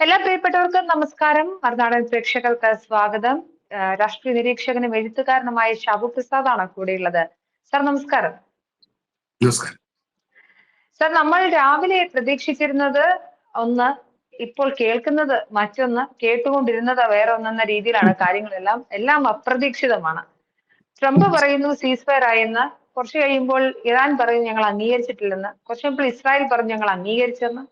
എല്ലാ പ്രിയപ്പെട്ടവർക്കും നമസ്കാരം. മറുനാടൻ പ്രേക്ഷകർക്ക് സ്വാഗതം. രാഷ്ട്രീയ നിരീക്ഷകനും എഴുത്തുകാരനുമായ ഷാബു പ്രസാദാണ് കൂടെയുള്ളത്. സാർ നമസ്കാരം. നമസ്കാരം. സാർ നമ്മൾ രാവിലെ പ്രതീക്ഷിച്ചിരുന്നത് ഒന്ന് ഇപ്പോൾ കേൾക്കുന്നത് മറ്റൊന്ന് കേട്ടുകൊണ്ടിരുന്നത് വേറെ ഒന്നെന്ന രീതിയിലാണ് കാര്യങ്ങളെല്ലാം. എല്ലാം അപ്രതീക്ഷിതമാണ്. ട്രംപ് പറയുന്നു സീസ് ഫയർ ആയെന്ന്. കുറച്ച് കഴിയുമ്പോൾ ഇറാൻ പറയുന്നു ഞങ്ങൾ അംഗീകരിച്ചിട്ടില്ലെന്ന്. കുറച്ച് കഴിയുമ്പോൾ ഇസ്രായേൽ പറഞ്ഞു ഞങ്ങൾ അംഗീകരിച്ചെന്ന്.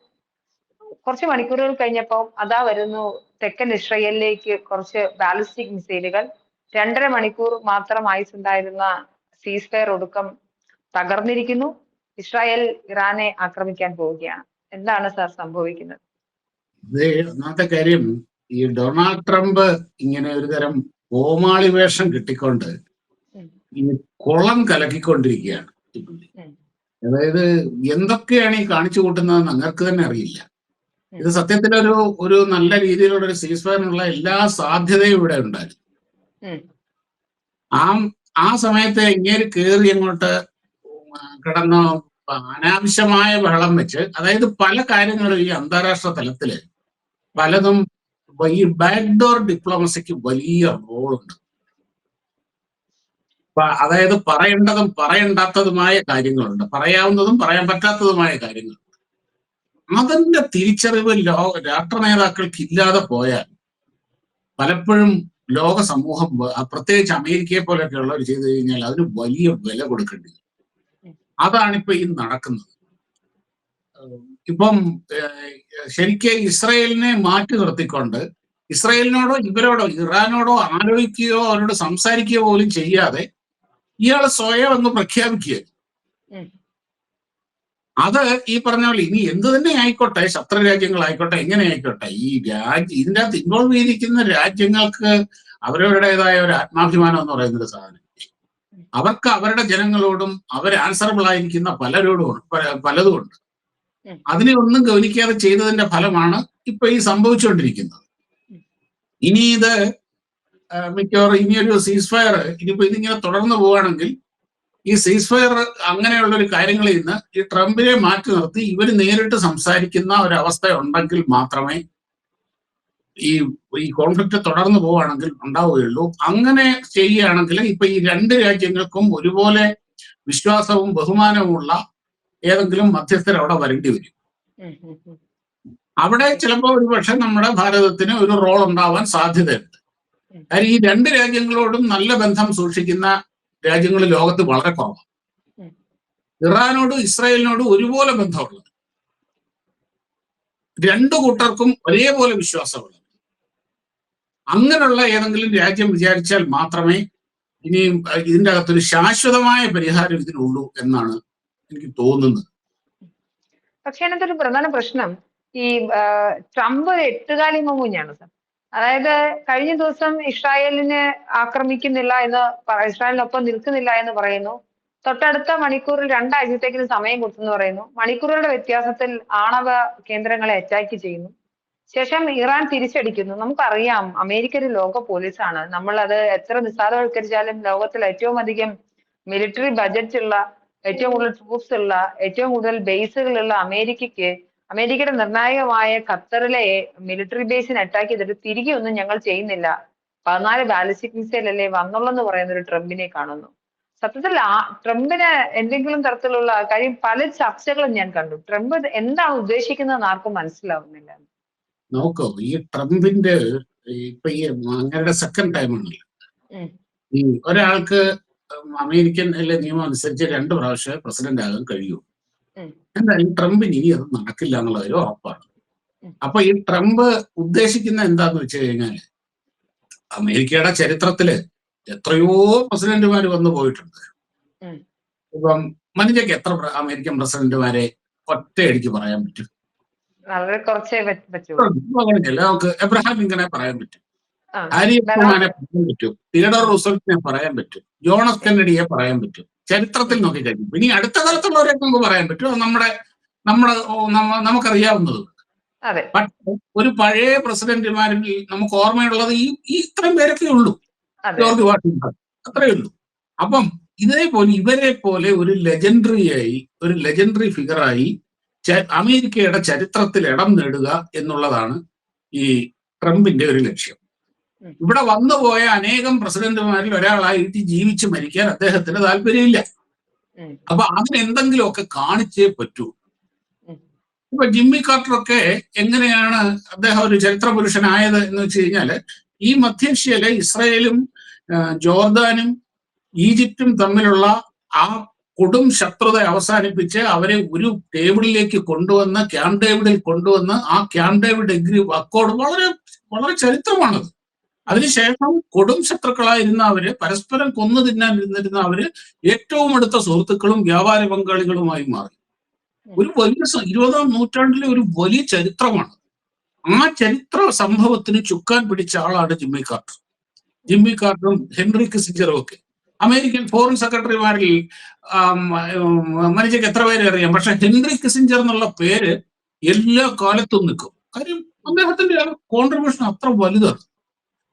കുറച്ച് മണിക്കൂറുകൾ കഴിഞ്ഞപ്പോൾ അതാ വരുന്നു തെക്കൻ ഇസ്രയേലിലേക്ക് കുറച്ച് ബാലിസ്റ്റിക് മിസൈലുകൾ. രണ്ടര മണിക്കൂർ മാത്രം ആയുസ് ഉണ്ടായിരുന്ന സീസ് ഫയർ ഒടുക്കം തകർന്നിരിക്കുന്നു. ഇസ്രായേൽ ഇറാനെ ആക്രമിക്കാൻ പോവുകയാണ്. എന്താണ് സാർ സംഭവിക്കുന്നത്? ഒന്നാമത്തെ കാര്യം ഈ ഡൊണാൾഡ് ട്രംപ് ഇങ്ങനെ ഒരു തരം കോമാളി വേഷം കിട്ടിക്കൊണ്ട് കുളം കലക്കിക്കൊണ്ടിരിക്കുകയാണ്. അതായത് എന്തൊക്കെയാണ് ഈ കാണിച്ചു കൂട്ടുന്നതെന്ന് അങ്ങർക്ക് തന്നെ അറിയില്ല. ഇത് സത്യത്തിൽ ഒരു ഒരു നല്ല രീതിയിലുള്ള ഒരു സീസ് ഫയറിനുള്ള എല്ലാ സാധ്യതയും ഇവിടെ ഉണ്ടായിരുന്നു. ആ ആ സമയത്ത് എങ്ങനെ കയറി അങ്ങോട്ട് കിടന്ന് അനാവശ്യമായ ബഹളം വെച്ച് അതായത് പല കാര്യങ്ങളും ഈ അന്താരാഷ്ട്ര തലത്തിൽ പലതും ഈ ബാക്ക്ഡോർ ഡിപ്ലോമസിക്ക് വലിയ റോളുണ്ട്. അതായത് പറയേണ്ടതും പറയണ്ടാത്തതുമായ കാര്യങ്ങളുണ്ട്. പറയാവുന്നതും പറയാൻ പറ്റാത്തതുമായ കാര്യങ്ങളുണ്ട്. അതിന്റെ തിരിച്ചറിവ് ലോക രാഷ്ട്ര നേതാക്കൾക്ക് ഇല്ലാതെ പോയാൽ പലപ്പോഴും ലോക സമൂഹം പ്രത്യേകിച്ച് അമേരിക്കയെ പോലെയൊക്കെ ഉള്ളവർ ചെയ്തു കഴിഞ്ഞാൽ അതിന് വലിയ വില കൊടുക്കേണ്ടി അതാണിപ്പോ ഈ നടക്കുന്നത്. ഇപ്പം ശരിക്കും ഇസ്രയേലിനെ മാറ്റി നിർത്തിക്കൊണ്ട് ഇസ്രയേലിനോടോ ഇവരോടോ ഇറാനോടോ ആലോചിക്കുകയോ അവരോട് സംസാരിക്കുകയോ പോലും ചെയ്യാതെ ഇയാൾ സ്വയം അങ്ങ് പ്രഖ്യാപിക്കുക. അത് ഈ പറഞ്ഞ പോലെ ഇനി എന്ത് തന്നെ ആയിക്കോട്ടെ ശത്രു രാജ്യങ്ങളായിക്കോട്ടെ എങ്ങനെ ആയിക്കോട്ടെ ഈ രാജ്യ ഇതിന്റെ അകത്ത് ഇൻവോൾവ് ചെയ്തിരിക്കുന്ന രാജ്യങ്ങൾക്ക് അവരവരുടേതായ ഒരു ആത്മാഭിമാനം എന്ന് പറയുന്ന ഒരു സാധനം. അവർക്ക് അവരുടെ ജനങ്ങളോടും അവർ ആൻസറബിൾ ആയിരിക്കുന്ന പലരോടും ഉണ്ട്, പല- പലതും ഉണ്ട്. അതിനെ ഒന്നും ഗൗനിക്കാതെ ചെയ്തതിന്റെ ഫലമാണ് ഇപ്പൊ ഈ സംഭവിച്ചുകൊണ്ടിരിക്കുന്നത്. ഇനി ഇത് മിക്കവാറും ഇനിയൊരു സീസ് ഫയർ ഇനിയിപ്പോ ഇതിങ്ങനെ തുടർന്ന് പോവുകയാണെങ്കിൽ ഈ സീസ് ഫയർ അങ്ങനെയുള്ള ഒരു കാര്യങ്ങളിൽ നിന്ന് ഈ ട്രംപിനെ മാറ്റി നിർത്തി ഇവർ നേരിട്ട് സംസാരിക്കുന്ന ഒരവസ്ഥ ഉണ്ടെങ്കിൽ മാത്രമേ ഈ ഈ കോൺഫ്ലിക്റ്റ് തുടർന്നു പോവുകയാണെങ്കിൽ ഉണ്ടാവുകയുള്ളൂ അങ്ങനെ ചെയ്യുകയാണെങ്കിൽ ഇപ്പൊ ഈ രണ്ട് രാജ്യങ്ങൾക്കും ഒരുപോലെ വിശ്വാസവും ബഹുമാനവുമുള്ള ഏതെങ്കിലും മധ്യസ്ഥർ അവിടെ വരേണ്ടി വരും. അവിടെ ചിലപ്പോൾ ഒരുപക്ഷെ നമ്മുടെ ഭാരതത്തിന് ഒരു റോൾ ഉണ്ടാവാൻ സാധ്യതയുണ്ട് കാര്യം ഈ രണ്ട് രാജ്യങ്ങളോടും നല്ല ബന്ധം സൂക്ഷിക്കുന്ന രാജ്യങ്ങൾ ലോകത്ത് വളരെ കുറവാണ് ഇറാനോട് ഇസ്രായേലിനോടും ഒരുപോലെ ബന്ധമുള്ളത് രണ്ടു കൂട്ടർക്കും ഒരേപോലെ വിശ്വാസമുള്ളത് അങ്ങനെയുള്ള ഏതെങ്കിലും രാജ്യം വിചാരിച്ചാൽ മാത്രമേ ഇനിയും ഇതിന്റെ ഇതിന്റെ അകത്തൊരു ശാശ്വതമായ പരിഹാരം ഇതിനുള്ളൂ എന്നാണ് എനിക്ക് തോന്നുന്നത്. പക്ഷേ അതിനകത്തൊരു പ്രധാന പ്രശ്നം ഈ ട്രംപ് എട്ടുകാലി മമ്മൂഞ്ഞാണ് സാർ. അതായത് കഴിഞ്ഞ ദിവസം ഇസ്രായേലിനെ ആക്രമിക്കുന്നില്ല എന്ന് ഇസ്രായേലിനൊപ്പം നിൽക്കുന്നില്ല എന്ന് പറയുന്നു. തൊട്ടടുത്ത മണിക്കൂറിൽ രണ്ടാഴ്ചത്തേക്കിന് സമയം കൊടുത്തെന്ന് പറയുന്നു. മണിക്കൂറുകളുടെ വ്യത്യാസത്തിൽ ആണവ കേന്ദ്രങ്ങളെ അറ്റാക്ക് ചെയ്യുന്നു. ശേഷം ഇറാൻ തിരിച്ചടിക്കുന്നു. നമുക്കറിയാം അമേരിക്ക ഒരു ലോക പോലീസാണ്. നമ്മൾ അത് എത്ര നിസ്സാരവൽക്കരിച്ചാലും ലോകത്തിൽ ഏറ്റവും അധികം മിലിറ്ററി ബജറ്റ് ഉള്ള ഏറ്റവും കൂടുതൽ ട്രൂപ്സ് ഉള്ള ഏറ്റവും കൂടുതൽ ബേസുകളുള്ള അമേരിക്കയ്ക്ക് അമേരിക്കയുടെ നിർണായകമായ ഖത്തറിലെ മിലിറ്ററി ബേസിനെ അറ്റാക്ക് ചെയ്തിട്ട് തിരികെ ഒന്നും ഞങ്ങൾ ചെയ്യുന്നില്ല. പതിനാല് ബാലിസ്റ്റിക് മിസൈൽ അല്ലേ വന്നുള്ളെന്ന് പറയുന്ന ഒരു ട്രംപിനെ കാണുന്നു. സത്യത്തിൽ ആ ട്രംപിന് എന്തെങ്കിലും തരത്തിലുള്ള കാര്യം പല ചർച്ചകളും ഞാൻ കണ്ടു. ട്രംപ് എന്താണ് ഉദ്ദേശിക്കുന്നതെന്ന് ആർക്കും മനസ്സിലാവുന്നില്ല. നോക്കൂ ഈ ട്രംപിന്റെ ഇപ്പൊ ഈ അങ്ങയുടെ സെക്കൻഡ് ടൈം ആണല്ലോ. ഒരാൾക്ക് അമേരിക്കൻ അല്ലെ നിയമം അനുസരിച്ച് രണ്ട് പ്രാവശ്യം പ്രസിഡന്റ് ആകാൻ കഴിയൂ. എന്തായാലും ട്രംപിന് ഇനി അത് നടക്കില്ല എന്നുള്ള ഒരു ഉറപ്പാണ്. അപ്പൊ ഈ ട്രംപ് ഉദ്ദേശിക്കുന്ന എന്താന്ന് വെച്ച് കഴിഞ്ഞാൽ അമേരിക്കയുടെ ചരിത്രത്തിൽ എത്രയോ പ്രസിഡന്റുമാർ വന്നു പോയിട്ടുണ്ട്. ഇപ്പം മനുജയ്ക്ക് എത്ര അമേരിക്കൻ പ്രസിഡന്റുമാരെ ഒറ്റയടിക്ക് പറയാൻ പറ്റും? വളരെ കുറച്ചേ പറ്റൂ. അങ്ങനെയല്ല. നമുക്ക് എബ്രഹാം ലിങ്കനെ പറയാൻ പറ്റും. ഹാരി പറയാൻ പറ്റും? തിയഡർ റൂസൽറ്റിനെ പറയാൻ പറ്റും. ജോണസ് കെന്നഡിയെ പറയാൻ പറ്റും. ചരിത്രത്തിൽ നോക്കി കഴിയും ഇനി അടുത്ത കാലത്തുള്ളവരെ നമുക്ക് പറയാൻ പറ്റുമോ നമ്മുടെ നമ്മുടെ നമുക്കറിയാവുന്നത്. ഒരു പഴയ പ്രസിഡന്റുമാരിൽ നമുക്ക് ഓർമ്മയുള്ളത് ഈ ഈ ഇത്രയും പേരൊക്കെ ഉള്ളൂ. ജോർജ് വാഷിംഗ്ടൺ അത്രയേ ഉള്ളൂ. അപ്പം ഇതേപോലെ ഇവരെ പോലെ ഒരു ലെജൻഡറിയായി ഒരു ലെജൻഡറി ഫിഗറായി അമേരിക്കയുടെ ചരിത്രത്തിൽ ഇടം നേടുക എന്നുള്ളതാണ് ഈ ട്രംപിന്റെ ഒരു ലക്ഷ്യം. ഇവിടെ വന്നു പോയ അനേകം പ്രസിഡന്റുമാരിൽ ഒരാളായിട്ട് ജീവിച്ച് മരിക്കാൻ അദ്ദേഹത്തിന് താല്പര്യമില്ല. അപ്പൊ അതിനെന്തെങ്കിലുമൊക്കെ കാണിച്ചേ പറ്റൂ. ഇപ്പൊ ജിമ്മി കാർട്ടറൊക്കെ എങ്ങനെയാണ് അദ്ദേഹം ഒരു ചരിത്ര പുരുഷനായത് എന്ന് വെച്ച് കഴിഞ്ഞാൽ ഈ മധ്യേഷ്യയിലെ ഇസ്രയേലും ജോർദാനും ഈജിപ്തും തമ്മിലുള്ള ആ കൊടും ശത്രുത അവസാനിപ്പിച്ച് അവരെ ഒരു ടേബിളിലേക്ക് കൊണ്ടുവന്ന് ക്യാമ്പ് ഡേവിഡിൽ കൊണ്ടുവന്ന് ആ ക്യാമ്പ് ഡേവിഡ് എഗ്രി അക്കോർഡ് വളരെ വളരെ ചരിത്രമാണത് അതിനുശേഷം കൊടും ശത്രുക്കളായിരുന്ന അവർ പരസ്പരം കൊന്നു തിന്നാൻ ഇരുന്നിരുന്ന അവർ ഏറ്റവും അടുത്ത സുഹൃത്തുക്കളും വ്യാപാര പങ്കാളികളുമായി മാറി. ഒരു വലിയ ഇരുപതാം നൂറ്റാണ്ടിലെ ഒരു വലിയ ചരിത്രമാണ്. ആ ചരിത്ര സംഭവത്തിന് ചുക്കാൻ പിടിച്ച ആളാണ് ജിമ്മി കാർട്ടർ. ജിമ്മി കാർട്ടറും ഹെൻറി കിസിഞ്ചറും ഒക്കെ. അമേരിക്കൻ ഫോറിൻ സെക്രട്ടറിമാരിൽ മനുഷ്യക്ക് എത്ര പേരെ അറിയാം? പക്ഷെ ഹെൻറി കിസിഞ്ചർ എന്നുള്ള പേര് എല്ലാ കാലത്തും നിൽക്കും. കാര്യം അദ്ദേഹത്തിന്റെ കോൺട്രിബ്യൂഷൻ അത്ര വലുതാണ്.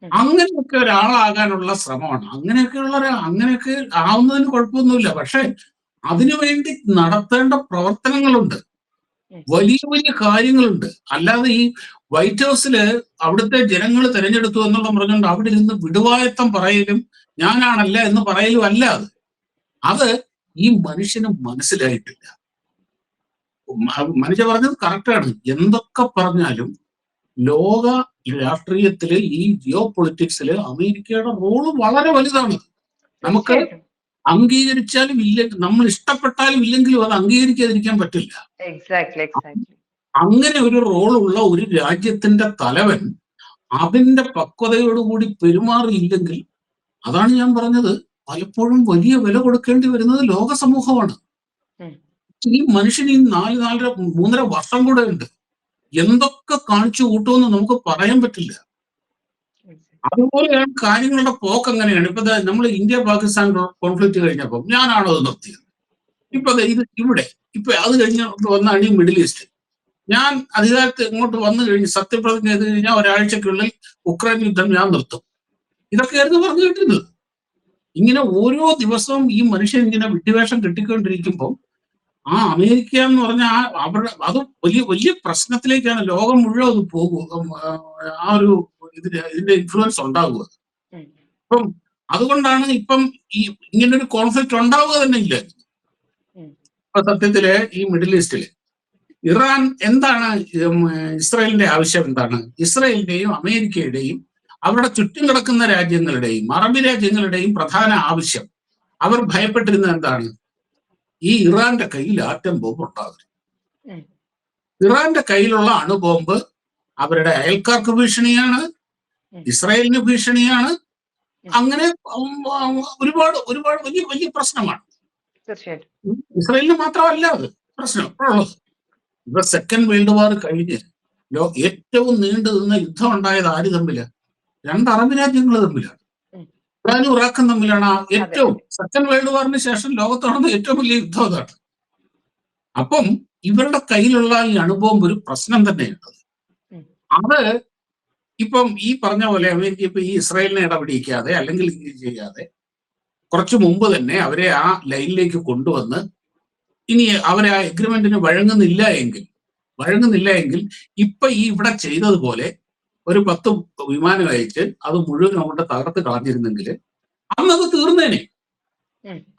അങ്ങനെയൊക്കെ ഒരാളാകാനുള്ള ശ്രമമാണ്. അങ്ങനെയൊക്കെയുള്ള അങ്ങനെയൊക്കെ ആവുന്നതിന് കുഴപ്പമൊന്നുമില്ല. പക്ഷെ അതിനുവേണ്ടി നടത്തേണ്ട പ്രവർത്തനങ്ങളുണ്ട്. വലിയ വലിയ കാര്യങ്ങളുണ്ട്. അല്ലാതെ ഈ വൈറ്റ് ഹൗസിൽ അവിടുത്തെ ജനങ്ങൾ തെരഞ്ഞെടുത്തു എന്നുള്ള പറഞ്ഞുകൊണ്ട് അവിടെ ഇരുന്ന് വിടുവായത്തം പറയലും ഞാനാണല്ല എന്ന് പറയലും അല്ല അത്. അത് ഈ മനുഷ്യന് മനസ്സിലായിട്ടില്ല. മനുഷ്യ പറഞ്ഞത് കറക്റ്റാണ് എന്തൊക്കെ പറഞ്ഞാലും ലോക രാഷ്ട്രീയത്തിൽ ഈ ജിയോ പൊളിറ്റിക്സിൽ അമേരിക്കയുടെ റോൾ വളരെ വലുതാണ്. നമുക്ക് അംഗീകരിച്ചാലും ഇല്ല നമ്മൾ ഇഷ്ടപ്പെട്ടാലും ഇല്ലെങ്കിലും അത് അംഗീകരിക്കാതിരിക്കാൻ പറ്റില്ല. അങ്ങനെ ഒരു റോളുള്ള ഒരു രാജ്യത്തിന്റെ തലവൻ അതിന്റെ പക്വതയോടുകൂടി പെരുമാറിയില്ലെങ്കിൽ അതാണ് ഞാൻ പറഞ്ഞത് പലപ്പോഴും വലിയ വില കൊടുക്കേണ്ടി വരുന്നത് ലോക സമൂഹമാണ്. ഈ മനുഷ്യന് ഈ നാല് നാലര മൂന്നര വർഷം കൂടെ ഉണ്ട്. എന്തൊക്കെ കാണിച്ചു കൂട്ടുമെന്ന് നമുക്ക് പറയാൻ പറ്റില്ല. അതുപോലെയാണ് കാര്യങ്ങളുടെ പോക്ക് അങ്ങനെയാണ് ഇപ്പൊ നമ്മൾ ഇന്ത്യ പാകിസ്ഥാൻ കോൺഫ്ലിക്റ്റ് കഴിഞ്ഞപ്പോൾ ഞാനാണോ അത് നിർത്തിയത്. ഇപ്പൊ ഇത് ഇവിടെ ഇപ്പൊ അത് കഴിഞ്ഞ് വന്നാണ് ഈ മിഡിൽ ഈസ്റ്റ് ഞാൻ അധികാരത്തിൽ ഇങ്ങോട്ട് വന്നു കഴിഞ്ഞ് സത്യപ്രതിജ്ഞ ചെയ്ത് കഴിഞ്ഞാൽ ഒരാഴ്ചക്കുള്ളിൽ ഉക്രൈൻ യുദ്ധം ഞാൻ നിർത്തും. ഇതൊക്കെയായിരുന്നു പറഞ്ഞു കിട്ടുന്നത് ഇങ്ങനെ ഓരോ ദിവസവും ഈ മനുഷ്യൻ ഇങ്ങനെ വിട്ടുവേഷം കെട്ടിക്കൊണ്ടിരിക്കുമ്പോൾ ആ അമേരിക്ക എന്ന് പറഞ്ഞാൽ ആ അവരുടെ അത് വലിയ വലിയ പ്രശ്നത്തിലേക്കാണ് ലോകം മുഴുവൻ അത് പോകും ആ, ഒരു ഇതിന് ഇതിന്റെ ഇൻഫ്ലുവൻസ് ഉണ്ടാകുക. ഇപ്പം അതുകൊണ്ടാണ് ഇപ്പം ഈ ഇങ്ങനെ ഒരു കോൺഫ്ലിക്റ്റ് ഉണ്ടാവുക തന്നെ ഇല്ല. ഇപ്പൊ സത്യത്തിൽ ഈ മിഡിൽ ഈസ്റ്റിൽ ഇറാൻ എന്താണ് ഇസ്രായേലിന്റെ ആവശ്യം എന്താണ്? ഇസ്രായേലിന്റെയും അമേരിക്കയുടെയും അവരുടെ ചുറ്റും കിടക്കുന്ന രാജ്യങ്ങളുടെയും അറബി രാജ്യങ്ങളുടെയും പ്രധാന ആവശ്യം. അവർ ഭയപ്പെട്ടിരുന്നത് എന്താണ്? ഈ ഇറാന്റെ കയ്യിൽ ആറ്റം ബോംബ് ഉണ്ടാകരുത്. ഇറാന്റെ കയ്യിലുള്ള അണുബോംബ് അവരുടെ അയൽക്കാർക്ക് ഭീഷണിയാണ്. ഇസ്രായേലിന് ഭീഷണിയാണ്. അങ്ങനെ ഒരുപാട് ഒരുപാട് വലിയ വലിയ പ്രശ്നമാണ്. ഇസ്രായേലിന് മാത്രമല്ല അത് പ്രശ്നം ഉള്ളത് സെക്കൻഡ് വേൾഡ് വാർ കഴിഞ്ഞ് ഏറ്റവും നീണ്ടു നിന്ന യുദ്ധം ഉണ്ടായത് ആര് തമ്മിൽ? രണ്ട് അറബ് രാജ്യങ്ങൾ തമ്മിലാണ്. ഇറാനും ഇറാഖും തമ്മിലാണ് ഏറ്റവും സെക്കൻഡ് വേൾഡ് വാറിന് ശേഷം ലോകത്ത് നടന്ന ഏറ്റവും വലിയ യുദ്ധം അതാണ്. അപ്പം ഇവരുടെ കയ്യിലുള്ള ഈ അനുഭവം ഒരു പ്രശ്നം തന്നെയുണ്ട്. അത് ഇപ്പം ഈ പറഞ്ഞ പോലെ അമേരിക്ക ഇപ്പൊ ഈ ഇസ്രായേലിനെ ഇടപെടിക്കാതെ അല്ലെങ്കിൽ ഇത് ചെയ്യാതെ കുറച്ചു മുമ്പ് തന്നെ അവരെ ആ ലൈനിലേക്ക് കൊണ്ടുവന്ന് ഇനി അവരെ ആ എഗ്രിമെന്റിന് വഴങ്ങുന്നില്ല എങ്കിൽ വഴങ്ങുന്നില്ല എങ്കിൽ ഇപ്പൊ ഈ ഇവിടെ ചെയ്തതുപോലെ ഒരു പത്ത് വിമാനം അയച്ച് അത് മുഴുവൻ അവരുടെ തകർത്ത് കളഞ്ഞിരുന്നെങ്കിൽ അന്നത് തീർന്നേനെ.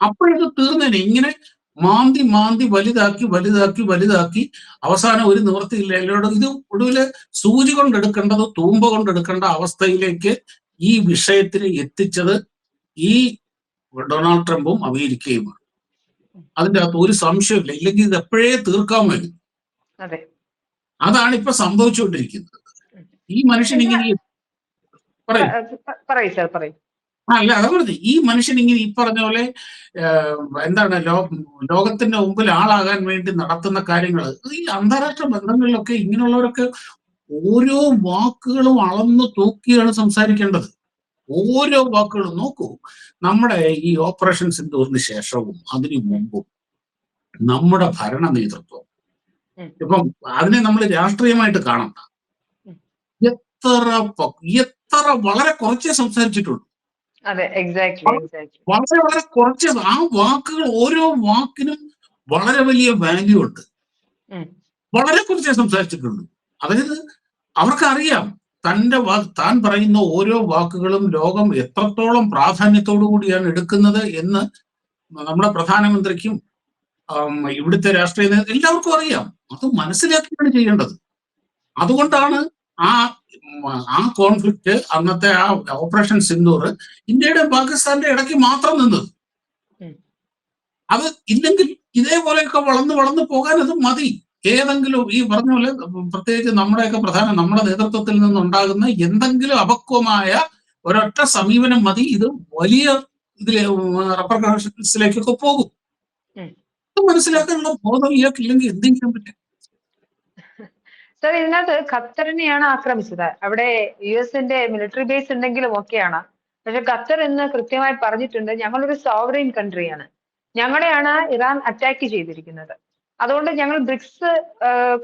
അപ്പോഴത് തീർന്നേനെ. ഇങ്ങനെ മാന്തി മാന്തി വലുതാക്കി വലുതാക്കി വലുതാക്കി അവസാനം ഒരു നിവൃത്തിയില്ല. എല്ലാവരോട് ഇത് ഒടുവിൽ സൂചി കൊണ്ടെടുക്കേണ്ടത് തൂമ്പ കൊണ്ടെടുക്കേണ്ട അവസ്ഥയിലേക്ക് ഈ വിഷയത്തിന് എത്തിച്ചത് ഈ ഡൊണാൾഡ് ട്രംപും അമേരിക്കയുമാണ്. അതിന്റെ അകത്ത് ഒരു സംശയമില്ല ഇല്ലെങ്കിൽ ഇത് എപ്പോഴേ തീർക്കാമായിരുന്നു അതെ. അതാണ് ഇപ്പൊ സംഭവിച്ചുകൊണ്ടിരിക്കുന്നത്. ഈ മനുഷ്യൻ ഇങ്ങനെ പറയൂ. സർ പറയൂ. ആ, അല്ല അതാ പറഞ്ഞത്. ഈ മനുഷ്യൻ ഇങ്ങനെ ഈ പറഞ്ഞ പോലെ എന്താണ് ലോ ലോകത്തിന്റെ മുമ്പിൽ ആളാകാൻ വേണ്ടി നടത്തുന്ന കാര്യങ്ങൾ ഈ അന്താരാഷ്ട്ര ബന്ധങ്ങളിലൊക്കെ ഇങ്ങനെയുള്ളവരൊക്കെ ഓരോ വാക്കുകളും അളന്ന് തൂക്കിയാണ് സംസാരിക്കേണ്ടത്. ഓരോ വാക്കുകളും നോക്കൂ. നമ്മുടെ ഈ ഓപ്പറേഷൻ സിന്ദൂറിന് ശേഷവും അതിനു മുമ്പും നമ്മുടെ ഭരണ നേതൃത്വം. ഇപ്പം അതിനെ നമ്മൾ രാഷ്ട്രീയമായിട്ട് കാണണ്ട. എത്ര എത്ര വളരെ കുറച്ചേ സംസാരിച്ചിട്ടുള്ളൂ. വളരെ വളരെ കുറച്ച് ആ വാക്കുകൾ ഓരോ വാക്കിനും വളരെ വലിയ വാല്യൂ ഉണ്ട്. വളരെ കുറച്ചേ സംസാരിച്ചിട്ടുള്ളൂ. അതായത് അവർക്കറിയാം തന്റെ വാ- താൻ പറയുന്ന ഓരോ വാക്കുകളും ലോകം എത്രത്തോളം പ്രാധാന്യത്തോടു കൂടിയാണ് എടുക്കുന്നത് എന്ന് നമ്മുടെ പ്രധാനമന്ത്രിക്കും ഇവിടുത്തെ രാഷ്ട്രീയ എല്ലാവർക്കും അറിയാം. അത് മനസ്സിലാക്കിയാണ് ചെയ്യേണ്ടത്. അതുകൊണ്ടാണ് ആ ആ കോൺഫ്ലിക്റ്റ് അന്നത്തെ ആ ഓപ്പറേഷൻ സിന്ദൂർ ഇന്ത്യയുടെ പാകിസ്ഥാന്റെ ഇടയ്ക്ക് മാത്രം നിന്നത്. അത് ഇല്ലെങ്കിൽ ഇതേപോലെയൊക്കെ വളർന്ന് വളർന്ന് പോകാൻ അത് മതി. ഏതെങ്കിലും ഈ പറഞ്ഞ പോലെ പ്രത്യേകിച്ച് നമ്മുടെയൊക്കെ പ്രധാന നമ്മുടെ നേതൃത്വത്തിൽ നിന്നുണ്ടാകുന്ന എന്തെങ്കിലും അപക്വമായ ഒരൊറ്റ സമീപനം മതി. ഇത് വലിയ ഇതിലെ റെപ്രക്കൻസിലേക്കൊക്കെ പോകും. മനസ്സിലാക്കാനുള്ള ബോധം ഇയാൾക്കില്ലെങ്കിൽ എന്ത് ചെയ്യാൻ പറ്റും? സർ ഇതിനകത്ത് ഖത്തറിനെയാണ് ആക്രമിച്ചത്. അവിടെ യു എസിന്റെ മിലിറ്ററി ബേസ് ഉണ്ടെങ്കിലും ഒക്കെയാണ്. പക്ഷെ ഖത്തർ ഇന്ന് കൃത്യമായി പറഞ്ഞിട്ടുണ്ട് ഞങ്ങളൊരു സോവറിൻ കൺട്രിയാണ് ഞങ്ങളെയാണ് ഇറാൻ അറ്റാക്ക് ചെയ്തിരിക്കുന്നത്. അതുകൊണ്ട് ഞങ്ങൾ ബ്രിക്സ്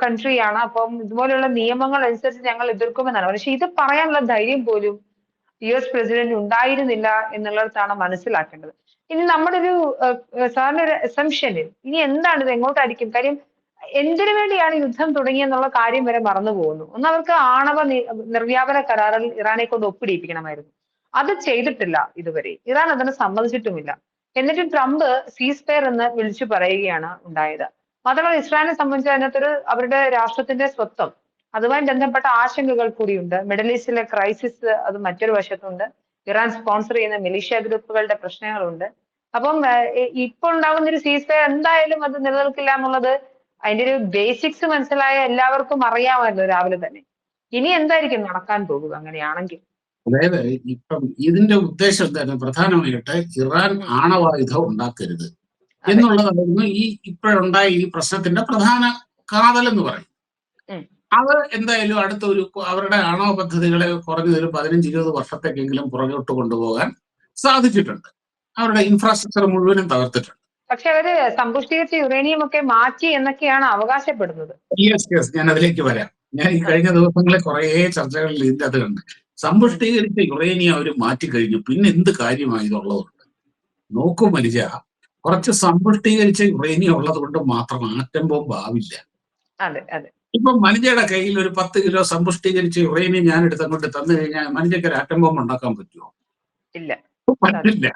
കൺട്രിയാണ് അപ്പം ഇതുപോലെയുള്ള നിയമങ്ങൾ അനുസരിച്ച് ഞങ്ങൾ എതിർക്കുമെന്നാണ്. പക്ഷെ ഇത് പറയാനുള്ള ധൈര്യം പോലും യു എസ് പ്രസിഡന്റ് ഉണ്ടായിരുന്നില്ല എന്നുള്ളതാണ് മനസ്സിലാക്കേണ്ടത്. ഇനി നമ്മുടെ ഒരു സാറിന്റെ ഒരു അസംഷനിൽ ഇനി എന്താണ് ഇത് എങ്ങോട്ടായിരിക്കും? കാര്യം എന്തിനു വേണ്ടിയാണ് യുദ്ധം തുടങ്ങിയെന്നുള്ള കാര്യം വരെ മറന്നു പോകുന്നു. ഒന്ന് അവർക്ക് ആണവ നിർവ്യാപന കരാറിൽ ഇറാനെ കൊണ്ട് ഒപ്പിടിയിപ്പിക്കണമായിരുന്നു അത് ചെയ്തിട്ടില്ല ഇതുവരെ. ഇറാൻ അതിന് സമ്മതിച്ചിട്ടുമില്ല. എന്നിട്ടും ട്രംപ് സീസ് ഫെയർ എന്ന് വിളിച്ചു പറയുകയാണ് ഉണ്ടായത്. മാത്രമല്ല ഇസ്രായേലിനെ സംബന്ധിച്ച് അതിനകത്തൊരു അവരുടെ രാഷ്ട്രത്തിന്റെ സ്വത്വം. അതുമായി ബന്ധപ്പെട്ട ആശങ്കകൾ കൂടിയുണ്ട്. മിഡിൽ ഈസ്റ്റിലെ ക്രൈസിസ് അത് മറ്റൊരു വശത്തുണ്ട്. ഇറാൻ സ്പോൺസർ ചെയ്യുന്ന മിലീഷ്യ ഗ്രൂപ്പുകളുടെ പ്രശ്നങ്ങളുണ്ട്. അപ്പം ഇപ്പോൾ ഉണ്ടാകുന്ന ഒരു സീസ് എന്തായാലും അത് നിലനിൽക്കില്ല എന്നുള്ളത് അതിന്റെ ഒരു ബേസിക്സ് മനസ്സിലായ എല്ലാവർക്കും അറിയാമല്ലോ രാവിലെ തന്നെ. ഇനി എന്തായിരിക്കും നടക്കാൻ പോകുക അങ്ങനെയാണെങ്കിൽ? അതായത് ഇപ്പം ഇതിന്റെ ഉദ്ദേശം തന്നെ പ്രധാനമായിട്ട് ഇറാൻ ആണവായുധം ഉണ്ടാക്കരുത് എന്നുള്ളതായിരുന്നു ഈ ഇപ്പോഴുണ്ടായ ഈ പ്രശ്നത്തിന്റെ പ്രധാന കാതൽ എന്ന് പറയും അവർ അത് എന്തായാലും അടുത്ത ഒരു അവരുടെ ആണവ പദ്ധതികളെ കുറഞ്ഞ ഒരു പതിനഞ്ച് ഇരുപത് വർഷത്തേക്കെങ്കിലും പുറകോട്ട് കൊണ്ടുപോകാൻ സാധിച്ചിട്ടുണ്ട്. അവരുടെ ഇൻഫ്രാസ്ട്രക്ചർ മുഴുവനും തകർത്തിട്ടുണ്ട്. പക്ഷെ അവർ സമ്പുഷ്ടീകരിച്ച യുറേനിയം ഒക്കെ മാറ്റി എന്നൊക്കെയാണ് അവകാശപ്പെടുന്നത്. യെസ് യെസ് ഞാൻ അതിലേക്ക് വരാം. ഞാൻ ഈ കഴിഞ്ഞ ദിവസങ്ങളെ കുറേ ചർച്ചകളിൽ ഇതിന്റെ അത് കണ്ട്. സമ്പുഷ്ടീകരിച്ച യുറേനിയം അവർ മാറ്റിക്കഴിഞ്ഞു പിന്നെ എന്ത് കാര്യമായതുള്ളതുണ്ട് നോക്കൂ മനുഷ്യ കുറച്ച് സമ്പുഷ്ടീകരിച്ച യുറേനിയം ഉള്ളത് കൊണ്ട് മാത്രം ആറ്റം ബോംബ് ആവില്ല. അതെ അതെ. ഇപ്പൊ മനുജയുടെ കയ്യിൽ ഒരു പത്ത് കിലോ സമ്പുഷ്ടീകരിച്ച യുറേനിയം ഞാൻ എടുത്തങ്ങോട്ട് തന്നു കഴിഞ്ഞാൽ മനുജയ്ക്ക് ഒരു ആറ്റം ബോംബ് ഉണ്ടാക്കാൻ പറ്റുമോ ഇല്ല. പറ്റില്ല.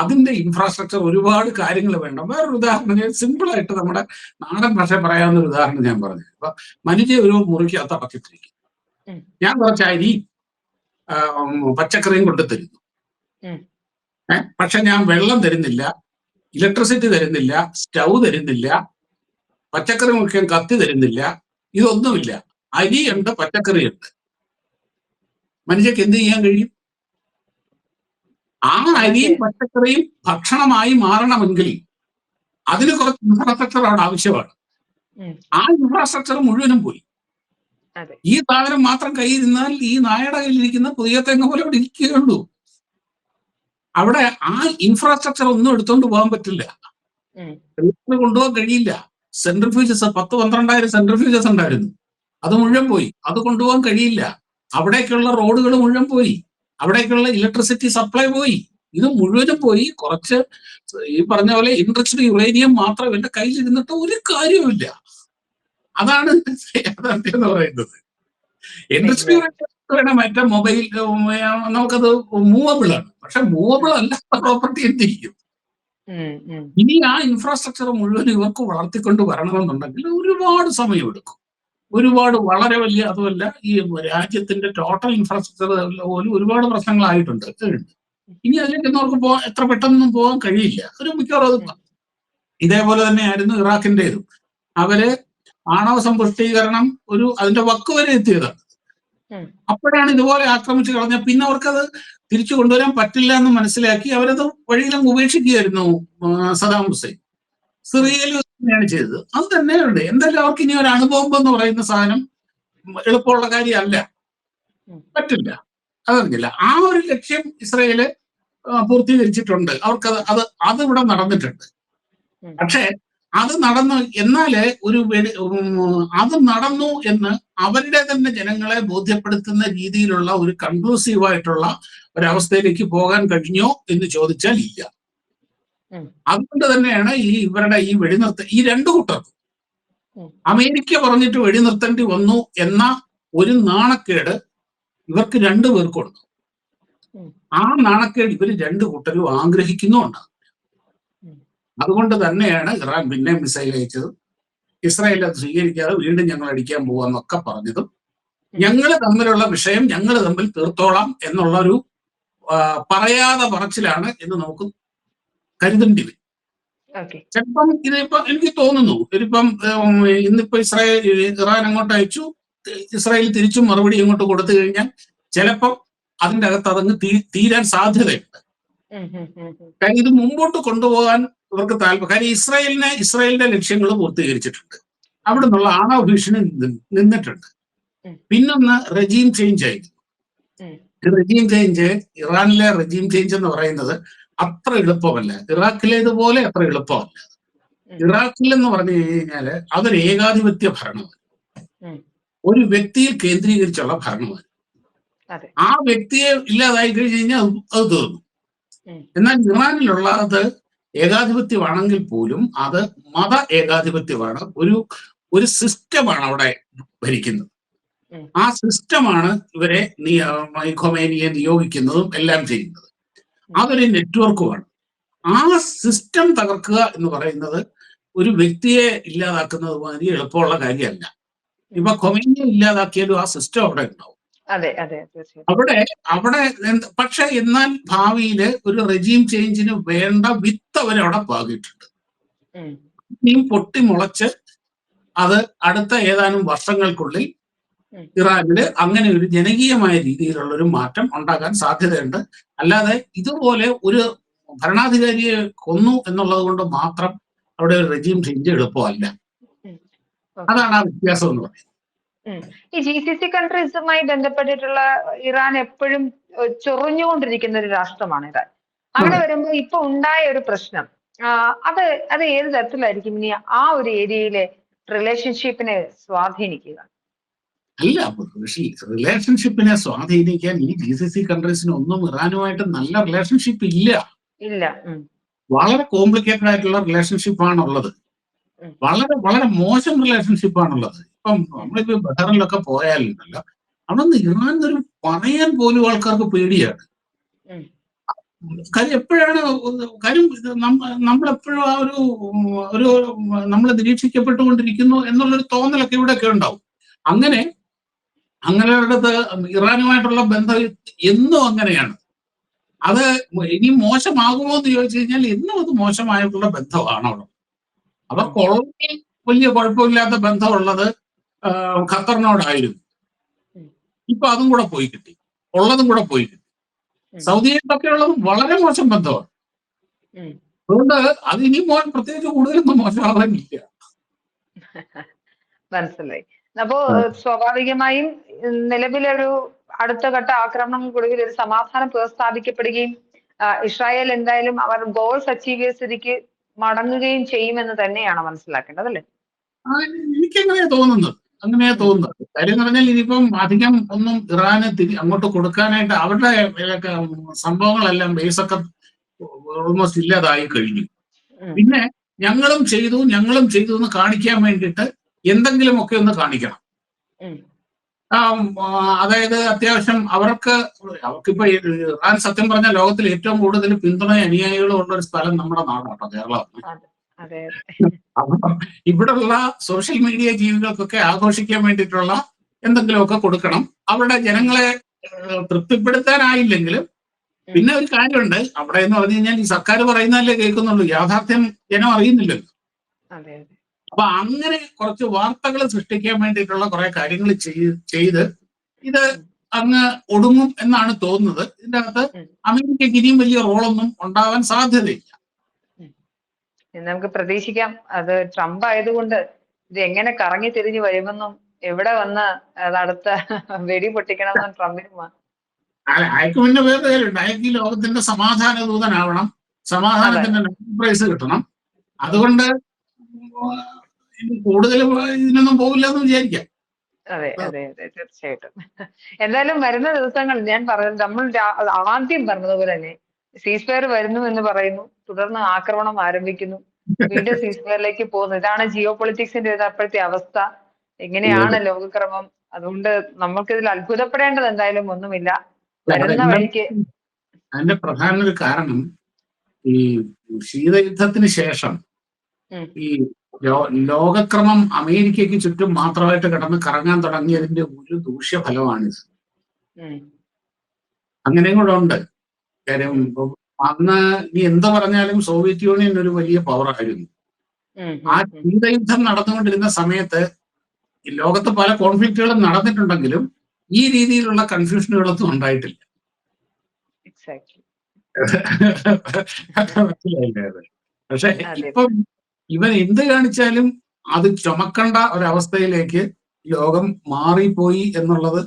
അതിന്റെ ഇൻഫ്രാസ്ട്രക്ചർ ഒരുപാട് കാര്യങ്ങൾ വേണ്ട. വേറൊരു ഉദാഹരണം ഞാൻ സിമ്പിൾ ആയിട്ട് നമ്മുടെ നാടൻ ഭാഷ പറയാവുന്ന ഒരു ഉദാഹരണം ഞാൻ പറഞ്ഞു അപ്പൊ മനുജ ഒരു മുറിക്കകത്ത് അടച്ചിട്ടിരിക്കും. ഞാൻ കുറച്ച് അരി പച്ചക്കറിയും കൊണ്ട് തരുന്നു. പക്ഷെ ഞാൻ വെള്ളം തരുന്നില്ല ഇലക്ട്രിസിറ്റി തരുന്നില്ല സ്റ്റൗ തരുന്നില്ല പച്ചക്കറി മുറിക്കാൻ കത്തി തരുന്നില്ല ഇതൊന്നുമില്ല. അരിയുണ്ട് പച്ചക്കറിയുണ്ട് മനുഷ്യക്ക് എന്ത് ചെയ്യാൻ കഴിയും? ആ അരിയും പച്ചക്കറിയും ഭക്ഷണമായി മാറണമെങ്കിൽ അതിന് കുറച്ച് ഇൻഫ്രാസ്ട്രക്ചർ അവിടെ ആവശ്യമാണ്. ആ ഇൻഫ്രാസ്ട്രക്ചർ മുഴുവനും പോയി. ഈ സാധനം മാത്രം കയ്യിരുന്നാൽ ഈ നായയുടെ കയ്യിലിരിക്കുന്ന പുതിയ തെങ്ങ് പോലെ അവിടെ ഇരിക്കുകയുള്ളൂ. അവിടെ ആ ഇൻഫ്രാസ്ട്രക്ചർ ഒന്നും എടുത്തോണ്ട് പോകാൻ പറ്റില്ല. കൊണ്ടുപോകാൻ കഴിയില്ല. സെൻട്രൽ ഫ്യൂജസ് പത്ത് പന്ത്രണ്ടായിരം സെൻട്രൽ ഫ്യൂജസ് ഉണ്ടായിരുന്നു. അത് മുഴുവൻ പോയി. അത് കൊണ്ടുപോകാൻ കഴിയില്ല. അവിടേക്കുള്ള റോഡുകൾ മുഴുവൻ പോയി. അവിടേക്കുള്ള ഇലക്ട്രിസിറ്റി സപ്ലൈ പോയി. ഇത് മുഴുവനും പോയി. കുറച്ച് ഈ പറഞ്ഞ പോലെ ഇൻട്രസ്റ്റ് യുറേനിയം മാത്രം എന്റെ കയ്യിലിരുന്നിട്ട് ഒരു കാര്യവുമില്ല. അതാണ് യാഥാർത്ഥ്യം എന്ന് പറയുന്നത്. ഇൻട്രസ്റ്റ് മറ്റേ മൊബൈൽ നമുക്കത് മൂവബിൾ ആണ്. പക്ഷെ മൂവബിൾ അല്ല പ്രോപ്പർട്ടി എന്ത് ചെയ്യും. ഇനി ആ ഇൻഫ്രാസ്ട്രക്ചർ മുഴുവൻ ഇവർക്ക് വളർത്തിക്കൊണ്ട് വരണമെന്നുണ്ടെങ്കിൽ ഒരുപാട് സമയമെടുക്കും. ഒരുപാട് വളരെ വലിയ അതുമല്ല ഈ രാജ്യത്തിന്റെ ടോട്ടൽ ഇൻഫ്രാസ്ട്രക്ചർ പോലും ഒരുപാട് പ്രശ്നങ്ങളായിട്ടുണ്ട്. ഉണ്ട് ഇനി അതിലേക്ക് അവർക്ക് പോകാൻ എത്ര പെട്ടെന്നൊന്നും പോകാൻ കഴിയില്ല. ഒരു മിക്കവാറും അത് ഇതേപോലെ തന്നെയായിരുന്നു ഇറാഖിന്റെതും അവർ ആണവ സമ്പുഷ്ടീകരണം ഒരു അതിന്റെ വക്ക് വരെ എത്തിയതാണ്. ഉം. അപ്പോഴാണ് ഇതുപോലെ ആക്രമിച്ചു കളഞ്ഞ പിന്നെ അവർക്കത് തിരിച്ചു കൊണ്ടുവരാൻ പറ്റില്ല എന്ന് മനസ്സിലാക്കി അവരത് വഴിയിലും ഉപേക്ഷിക്കുകയായിരുന്നു സദാം ഹുസൈൻ. സിറിയയിൽ തന്നെയാണ് ചെയ്തത്. അത് തന്നെയുണ്ട്. എന്തായാലും അവർക്ക് ഇനി ഒരു അനുഭവം എന്ന് പറയുന്ന സാധനം എളുപ്പമുള്ള കാര്യമല്ല. പറ്റില്ല. അതറിഞ്ഞില്ല. ആ ഒരു ലക്ഷ്യം ഇസ്രയേൽ പൂർത്തീകരിച്ചിട്ടുണ്ട്. അവർക്ക് അത് അത് അതിവിടെ നടന്നിട്ടുണ്ട്. പക്ഷേ അത് നടന്നു എന്നാൽ ഒരു അത് നടന്നു എന്ന് അവരുടെ തന്നെ ജനങ്ങളെ ബോധ്യപ്പെടുത്തുന്ന രീതിയിലുള്ള ഒരു കൺക്ലൂസീവായിട്ടുള്ള ഒരവസ്ഥയിലേക്ക് പോകാൻ കഴിഞ്ഞോ എന്ന് ചോദിച്ചാൽ ഇല്ല. അതുകൊണ്ട് തന്നെയാണ് ഈ ഇവരുടെ ഈ വെടിനിർത്ത ഈ രണ്ടു കൂട്ടർക്കും അമേരിക്ക പറഞ്ഞിട്ട് വെടിനിർത്തേണ്ടി വന്നു എന്ന ഒരു നാണക്കേട് ഇവർക്ക് രണ്ടു പേർക്കുണ്ട്. ആ നാണക്കേട് ഇവർ രണ്ടു കൂട്ടരും ആഗ്രഹിക്കുന്നുണ്ട്. അതുകൊണ്ട് തന്നെയാണ് ഇറാൻ പിന്നെ മിസൈൽ അയച്ചതും ഇസ്രായേൽ അത് സ്വീകരിക്കാതെ വീണ്ടും ഞങ്ങൾ അടിക്കാൻ പോവാന്നൊക്കെ പറഞ്ഞതും. ഞങ്ങൾ തമ്മിലുള്ള വിഷയം ഞങ്ങൾ തമ്മിൽ തീർത്തോളാം എന്നുള്ള ഒരു പറയാതെ പറച്ചിലാണ് എന്ന് നമുക്ക് കരുതേണ്ടി വരും. ചിലപ്പം ഇതിപ്പോ എനിക്ക് തോന്നുന്നു ഇതിപ്പം ഇന്നിപ്പോ ഇസ്രായേൽ ഇറാൻ അങ്ങോട്ട് അയച്ചു ഇസ്രായേൽ തിരിച്ചും മറുപടി ഇങ്ങോട്ട് കൊടുത്തു കഴിഞ്ഞാൽ ചിലപ്പം അതിന്റെ അകത്ത് അതങ്ങ് തീരാൻ സാധ്യതയുണ്ട്. കാര്യം ഇത് മുമ്പോട്ട് കൊണ്ടുപോകാൻ ഇവർക്ക് താല്പര്യം കാര്യം ഇസ്രായേലിനെ ഇസ്രായേലിന്റെ ലക്ഷ്യങ്ങൾ പൂർത്തീകരിച്ചിട്ടുണ്ട്. അവിടെ നിന്നുള്ള ആണവ ഭീഷണി നിന്നിട്ടുണ്ട്. പിന്നൊന്ന് റെജീം ചേഞ്ച് ആയിരുന്നു. റെജീം ചേഞ്ച് ഇറാനിലെ റെജീം ചേഞ്ച് എന്ന് പറയുന്നത് അത്ര എളുപ്പമല്ല. ഇറാഖിലേതുപോലെ അത്ര എളുപ്പമല്ല. ഇറാഖിൽ എന്ന് പറഞ്ഞു കഴിഞ്ഞാൽ അതൊരു ഏകാധിപത്യ ഭരണമാണ്. ഒരു വ്യക്തിയിൽ കേന്ദ്രീകരിച്ചുള്ള ഭരണമാണ്. ആ വ്യക്തിയെ ഇല്ലാതായി കഴിഞ്ഞു കഴിഞ്ഞാൽ അത് തീർന്നു. എന്നാൽ ഇറാനിലുള്ളത് ഏകാധിപത്യമാണെങ്കിൽ പോലും അത് മത ഏകാധിപത്യമാണ്. ഒരു ഒരു സിസ്റ്റമാണ് അവിടെ ഭരിക്കുന്നത്. ആ സിസ്റ്റമാണ് ഇവരെ നിയ- ഖൊമേനിയെ നിയോഗിക്കുന്നതും എല്ലാം ചെയ്യുന്നത്. അതൊരു നെറ്റ്വർക്കുമാണ് ആ സിസ്റ്റം തകർക്കുക എന്ന് പറയുന്നത് ഒരു വ്യക്തിയെ ഇല്ലാതാക്കുന്നത് മാതിരി എളുപ്പമുള്ള കാര്യമല്ല. ഇപ്പൊ ഖൊമേനിയെ ഇല്ലാതാക്കിയാലും ആ സിസ്റ്റം അവിടെ ഉണ്ടാവും. അതെ അതെ അവിടെ അവിടെ പക്ഷെ എന്നാൽ ഭാവിയിൽ ഒരു റെജീം ചേഞ്ചിന് വേണ്ട വിത്ത് അവരവിടെ പാകിയിട്ടുണ്ട്. ഇനിയും പൊട്ടി മുളച്ച് അത് അടുത്ത ഏതാനും വർഷങ്ങൾക്കുള്ളിൽ. ഇറാനിൽ അങ്ങനെ ഒരു ജനകീയമായ രീതിയിലുള്ള ഒരു മാറ്റം ഉണ്ടാകാൻ സാധ്യതയുണ്ട്. അല്ലാതെ ഇതുപോലെ ഒരു ഭരണാധികാരിയെ കൊന്നു എന്നുള്ളത് കൊണ്ട് മാത്രം അവിടെ ഒരു റെജീം ചേഞ്ച് എളുപ്പമല്ല. അതാണ് ആ വ്യത്യാസം എന്ന് പറയുന്നത്. ഈ ജി സി സി കൺട്രീസുമായി ബന്ധപ്പെട്ടിട്ടുള്ള ഇറാൻ എപ്പോഴും ചൊറിഞ്ഞുകൊണ്ടിരിക്കുന്ന ഒരു രാഷ്ട്രമാണ് ഇറാൻ. അവിടെ. വരുമ്പോൾ ഇപ്പൊ ഉണ്ടായ ഒരു പ്രശ്നം അത് അത് ഏത് തരത്തിലായിരിക്കും? ഇനി ആ ഒരു ഏരിയയിലെ റിലേഷൻഷിപ്പിനെ സ്വാധീനിക്കുക. അല്ല റിലേഷൻഷിപ്പിനെ സ്വാധീനിക്കാൻ ഈ ജി സി സി കൺട്രീസിന് ഒന്നും ഇറാനുമായിട്ട് നല്ല റിലേഷൻഷിപ്പ് ഇല്ല. ഇല്ല വളരെ കോംപ്ലിക്കേറ്റഡ് ആയിട്ടുള്ള റിലേഷൻഷിപ്പ് ആണുള്ളത്. വളരെ വളരെ മോശം റിലേഷൻഷിപ്പ് ആണുള്ളത്. ഇപ്പം നമ്മളിപ്പോ ബഹറിലൊക്കെ പോയാലുണ്ടല്ലോ അവിടെ നിന്ന് ഇറാൻ ഒരു പറയാൻ പോലും ആൾക്കാർക്ക് പേടിയാണ്. കാര്യം എപ്പോഴാണ് കാര്യം നമ്മളെപ്പോഴും ആ ഒരു ഒരു നമ്മൾ നിരീക്ഷിക്കപ്പെട്ടുകൊണ്ടിരിക്കുന്നു എന്നുള്ളൊരു തോന്നലൊക്കെ ഇവിടെയൊക്കെ ഉണ്ടാവും. അങ്ങനെ അങ്ങനെ ഒരിടത്ത് ഇറാനുമായിട്ടുള്ള ബന്ധം എന്നും അങ്ങനെയാണ്. അത് ഇനി മോശമാകുമോ എന്ന് ചോദിച്ചു കഴിഞ്ഞാൽ എന്നും അത് മോശമായിട്ടുള്ള ബന്ധമാണ് അവിടെ. അപ്പൊ കൊളോണി വലിയ കുഴപ്പമില്ലാത്ത ബന്ധമുള്ളത് ഖത്തറിനോടായിരുന്നു. ഇപ്പൊ അതും കൂടെ പോയി കിട്ടി. ഉള്ളതും കൂടെ പോയി കിട്ടി. സൗദിയായിട്ടൊക്കെ ഉള്ളത് വളരെ മോശം ബന്ധമാണ്. അതുകൊണ്ട് അത് ഇനി മോ പ്രത്യേകിച്ച് കൂടുതലൊന്നും മോശമാകാനില്ല മനസ്സിലായി. അപ്പോ സ്വാഭാവികമായും നിലവിലെ നിലവിലൊരു അടുത്ത ഘട്ട ആക്രമണങ്ങൾക്കൊടുവിൽ ഒരു സമാധാനം പുനഃസ്ഥാപിക്കപ്പെടുകയും ഇസ്രായേൽ എന്തായാലും അവർ ഗോൾസ് അച്ചീവ് ചെയ്ത സ്ഥിതിക്ക് മടങ്ങുകയും ചെയ്യുമെന്ന് തന്നെയാണ് മനസ്സിലാക്കേണ്ടത് അല്ലേ? എനിക്കങ്ങനെ എനിക്കങ്ങനെയാ തോന്നുന്നത്. അങ്ങനെയാ തോന്നുന്നത്. കാര്യം എന്ന് പറഞ്ഞാൽ ഇനിയിപ്പം അധികം ഒന്നും ഇറാന് തിരി അങ്ങോട്ട് കൊടുക്കാനായിട്ട് അവരുടെ സംഭവങ്ങളെല്ലാം ബേസൊക്കെ ഓൾമോസ്റ്റ് ഇല്ലാതായി കഴിഞ്ഞു. പിന്നെ ഞങ്ങളും ചെയ്തു ഞങ്ങളും ചെയ്തു എന്ന് കാണിക്കാൻ വേണ്ടിയിട്ട് എന്തെങ്കിലുമൊക്കെ ഒന്ന് കാണിക്കണം. അതായത് അത്യാവശ്യം അവർക്ക് അവർക്കിപ്പോ ഞാൻ സത്യം പറഞ്ഞ ലോകത്തിൽ ഏറ്റവും കൂടുതൽ പിന്തുണ അനുയായികളും ഉള്ള ഒരു സ്ഥലം നമ്മുടെ നാടാട്ടോ കേരളം ഇവിടെയുള്ള സോഷ്യൽ മീഡിയ ജീവികൾക്കൊക്കെ ആഘോഷിക്കാൻ വേണ്ടിയിട്ടുള്ള എന്തെങ്കിലുമൊക്കെ കൊടുക്കണം. അവരുടെ ജനങ്ങളെ തൃപ്തിപ്പെടുത്താനായില്ലെങ്കിലും പിന്നെ ഒരു കാര്യമുണ്ട്. അവിടെ എന്ന് പറഞ്ഞു കഴിഞ്ഞാൽ ഈ സർക്കാർ പറയുന്നതല്ലേ കേൾക്കുന്നുള്ളൂ. യാഥാർത്ഥ്യം ജനം അറിയുന്നില്ലല്ലോ. അപ്പൊ അങ്ങനെ കുറച്ച് വാർത്തകൾ സൃഷ്ടിക്കാൻ വേണ്ടിയിട്ടുള്ള കുറെ കാര്യങ്ങൾ ചെയ്ത് ഇത് അങ്ങ് ഒടുങ്ങും എന്നാണ് തോന്നുന്നത്. ഇതിന്റെ അകത്ത് അമേരിക്കക്ക് ഇനിയും വലിയ റോളൊന്നും ഉണ്ടാവാൻ സാധ്യതയില്ല. നമുക്ക് പ്രതീക്ഷിക്കാം. അത് ട്രംപ് ആയതുകൊണ്ട് ഇത് എങ്ങനെ കറങ്ങി തിരിഞ്ഞു വരുമെന്നും എവിടെ വന്ന് അടുത്ത വെടി പൊട്ടിക്കണമെന്നും ട്രംപിന് അല്ല, അയാൾക്ക് പിന്നെ വേറെ കാര്യമുണ്ട്. അയാൾക്ക് ഈ ലോകത്തിന്റെ സമാധാന ദൂതനാവണം. സമാധാനത്തിന്റെ നോബൽ പ്രൈസ് കിട്ടണം. അതുകൊണ്ട് കൂടുതൽ ഇതിനൊന്നും പോകില്ല എന്ന് വിചാരിക്കാം. അതെ അതെ അതെ തീർച്ചയായിട്ടും. എന്തായാലും വരുന്ന ദിവസങ്ങൾ ഞാൻ പറയുന്നത് നമ്മൾ ആദ്യം പറഞ്ഞതുപോലെ തന്നെ സീസ്ഫെയർ വരുന്നു എന്ന് പറയുന്നു. തുടർന്ന് ആക്രമണം ആരംഭിക്കുന്നു. വീണ്ടും സീസ്ഫെയറിലേക്ക് പോകുന്നു. ഇതാണ് ജിയോ പൊളിറ്റിക്സിന്റെ ഒരു അപ്പോഴത്തെ അവസ്ഥ. എങ്ങനെയാണ് ലോകക്രമം? അതുകൊണ്ട് നമുക്കിതിൽ അത്ഭുതപ്പെടേണ്ടത് എന്തായാലും ഒന്നുമില്ല. വരുന്ന വഴിക്ക് അതിന്റെ പ്രധാന ഒരു കാരണം ഈ ശീതയുദ്ധത്തിന് ശേഷം. ഈ ലോകക്രമം അമേരിക്കയ്ക്ക് ചുറ്റും മാത്രമായിട്ട് കിടന്ന് കറങ്ങാൻ തുടങ്ങിയതിന്റെ ഒരു ദൂഷ്യഫലമാണിത്. അങ്ങനെയും കൂടെ ഉണ്ട്. കാര്യം അന്ന് നീ എന്ത് പറഞ്ഞാലും സോവിയറ്റ് യൂണിയൻ ഒരു വലിയ പവറായിരുന്നു ആ ചീതയുദ്ധം നടന്നുകൊണ്ടിരുന്ന സമയത്ത് ലോകത്ത് പല കോൺഫ്ലിക്റ്റുകളും നടന്നിട്ടുണ്ടെങ്കിലും ഈ രീതിയിലുള്ള കൺഫ്യൂഷനുകളൊന്നും ഉണ്ടായിട്ടില്ല? പക്ഷെ ഇപ്പം ഇവൻ എന്ത് കാണിച്ചാലും അത് ചുമക്കേണ്ട ഒരവസ്ഥയിലേക്ക് ലോകം മാറിപ്പോയി എന്നുള്ളത്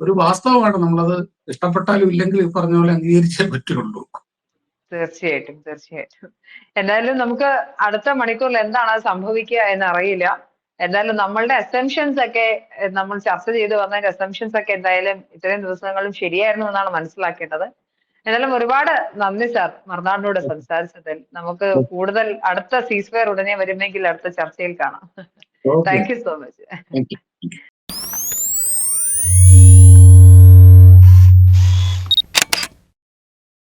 ഒരു വാസ്തവമാണ്. നമ്മളത് ഇഷ്ടപ്പെട്ടാലും ഇല്ലെങ്കിൽ ഈ പറഞ്ഞ പോലെ അംഗീകരിച്ചേ പറ്റുള്ളൂ. തീർച്ചയായിട്ടും തീർച്ചയായിട്ടും. എന്തായാലും നമുക്ക് അടുത്ത മണിക്കൂറിൽ എന്താണ് സംഭവിക്കുക എന്ന് അറിയില്ല എന്തായാലും നമ്മളുടെ അസംഷൻസ് ഒക്കെ നമ്മൾ ചർച്ച ചെയ്ത് വന്നതിന്റെ അസംഷൻസ് ഒക്കെ എന്തായാലും ഇത്രയും ദിവസങ്ങളും ശരിയായിരുന്നു എന്നാണ് മനസ്സിലാക്കേണ്ടത്. എന്തായാലും ഒരുപാട് നന്ദി സാർ മറുനാടിനോട് സംസാരിച്ചതിൽ. നമുക്ക് കൂടുതൽ അടുത്ത സീസൺ ഉടനെ വരുമെങ്കിൽ അടുത്ത ചർച്ചയിൽ കാണാം. Thank you so much